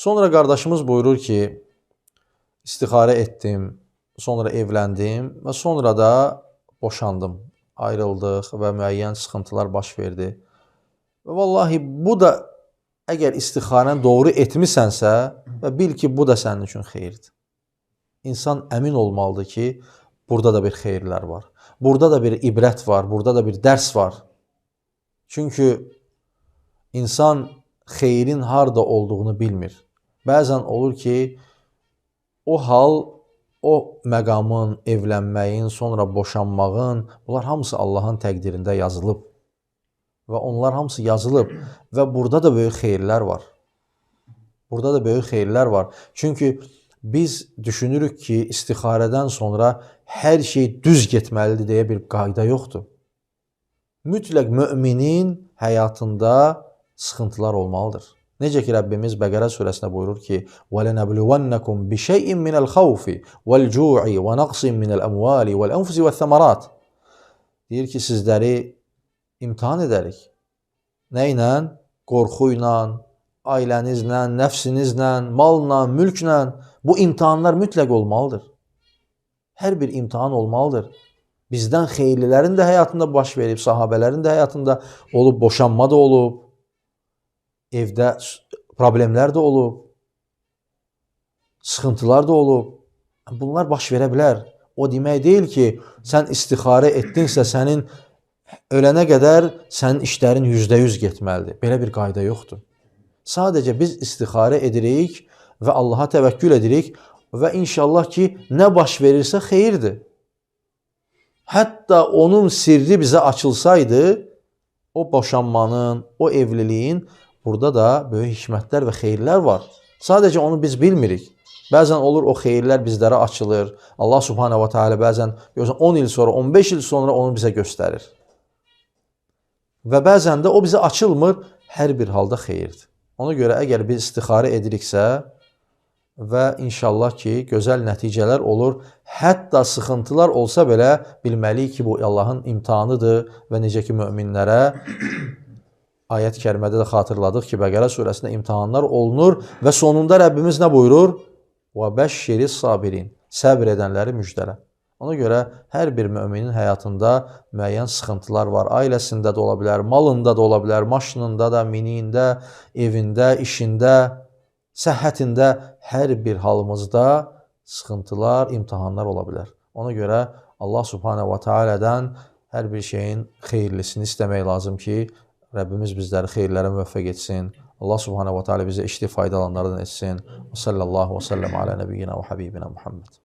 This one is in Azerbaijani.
Sonra qardaşımız buyurur ki, istixarə etdim, sonra evləndim və sonra da boşandım. Ayrıldıq və müəyyən sıxıntılar baş verdi. Və vallahi bu da əgər istixarəni doğru etmisənsə, və bil ki, bu da sənin üçün xeyirdir. İnsan əmin olmalıdır ki, burada da bir xeyirlər var. Burada da bir ibrət var, burada da bir dərs var. Çünki insan xeyrin harda olduğunu bilmir. Bəzən olur ki, o hal, o məqamın, evlənməyin, sonra boşanmağın, bunlar hamısı Allahın təqdirində yazılıb. Və onlar hamısı yazılıb və burada da böyük xeyirlər var. Burada da böyük xeyirlər var. Çünki biz düşünürük ki, istixarədən sonra hər şey düz getməlidir deyə bir qayda yoxdur. Mütləq möminin həyatında sıxıntılar olmalıdır. Necə ki Rəbbimiz Bəqərə surəsində buyurur ki: "Və lenəbluvannakum bi şey'in minəl xawfi vel-cu'i və naqsin minəl amwali vel-anfusi ve's-samarat." Deyir ki, sizləri imtahan edərik. Nə ilə? Qorxu ilə, ailənizlə, nəfsinizlə, malla, mülklə. Bu imtahanlar mütləq olmalıdır. Hər bir imtahan olmalıdır. Bizdən xeyirlilərin də həyatında baş verib, sahabələrin də həyatında olub, boşanma da olub, evdə problemlər də olub, sıxıntılar da olub. Bunlar baş verə bilər. O demək deyil ki, sən istixarə etdinsə sənin ölənə qədər sənin işlərin %100 getməlidir. Belə bir qayda yoxdur. Sadəcə biz istixarə edirik və Allaha təvəkkül edirik və inşallah ki, nə baş verirsə xeyirdir. Hətta onun sirri bizə açılsaydı, o boşanmanın, o evliliyin burada da böyük hikmətlər və xeyirlər var. Sadəcə onu biz bilmirik. Bəzən olur o xeyirlər bizlərə açılır. Allah Subhanahu va Taala bəzən görürsən 10 il sonra, 15 il sonra onu bizə göstərir. Və bəzən də o bizə açılmır, hər bir halda xeyirdir. Ona görə əgər biz istixarə ediriksə və inşallah ki, gözəl nəticələr olur. Hətta sıxıntılar olsa belə bilməliyik ki, bu Allahın imtahanıdır və necə ki möminlərə ayət-i kərimədə də xatırladıq ki, Bəqərə surəsində imtahanlar olunur və sonunda Rəbbimiz nə buyurur? Və bəşşiris sabirin. Səbr edənləri. Ona görə hər bir möminin həyatında müəyyən sıxıntılar var. Ailəsində də ola bilər, malında da ola bilər, maşınında da, miniyində, evində, işində, səhhətində hər bir halımızda sıxıntılar, imtahanlar ola bilər. Ona görə Allah Subhanahu va Taala'dan hər bir şeyin xeyirlisini istəmək lazım ki, Rəbbimiz bizləri xeyirlərə müvəffəq etsin. Allah Subhanahu va Taala bizə işli faydalanlardan etsin. Və sallallahu və səlləm alə nəbiyyina və habibina Muhammed.